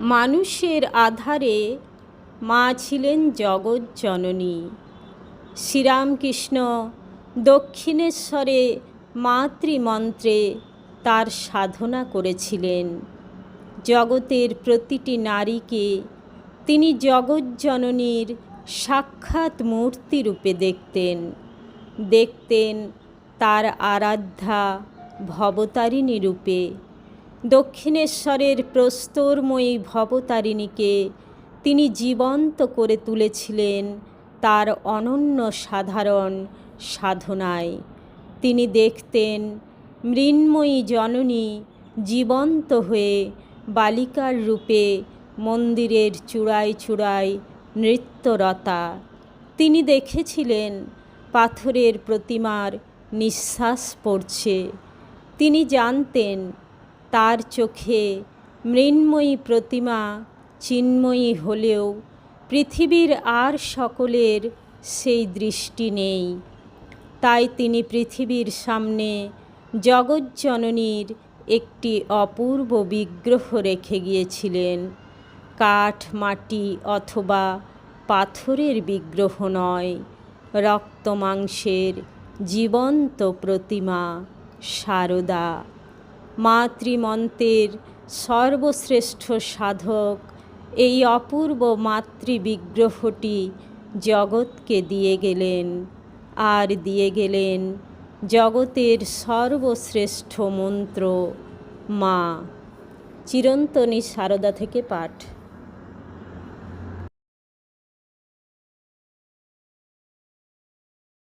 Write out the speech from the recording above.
মানুষের আধারে মা ছিলেন জগৎ জননী। শ্রীরামকৃষ্ণ দক্ষিণেশ্বরে মাতৃমন্ত্রে তার সাধনা করেছিলেন। জগতের প্রতিটি নারীকে তিনি জগজ্জননীর সাক্ষাৎ মূর্তি রূপে দেখতেন। দেখতেন তার আরাধ্যা ভবতারিণী রূপে। দক্ষিণেশ্বরের প্রস্তরময়ী ভবতারিণীকে তিনি জীবন্ত করে তুলেছিলেন তার অনন্য সাধারণ সাধনায়। তিনি দেখতেন মৃন্ময়ী জননী জীবন্ত হয়ে বালিকার রূপে মন্দিরের চূড়ায় চূড়ায় নৃত্যরতা। তিনি দেখেছিলেন পাথরের প্রতিমার নিঃশ্বাস পড়ছে। তিনি জানতেন তার চোখে মৃন্ময়ী প্রতিমা, চিন্ময়ী হলেও পৃথিবীর আর সকলের সেই দৃষ্টি নেই। তাই তিনি পৃথিবীর সামনে জগজ্জননীর একটি অপূর্ব বিগ্রহ রেখে গিয়েছিলেন। কাঠ, মাটি অথবা পাথরের বিগ্রহ নয় রক্ত মাংসের জীবন্ত প্রতিমা, সারদা। মাতৃমন্ত্রের সর্বশ্রেষ্ঠ সাধক, এই অপূর্ব মাতৃবিগ্রহটি জগৎকে দিয়ে গেলেন, আর দিয়ে গেলেন জগতের সর্বশ্রেষ্ঠ মন্ত্র মা। চিরন্তনী সারদা থেকে পাঠ।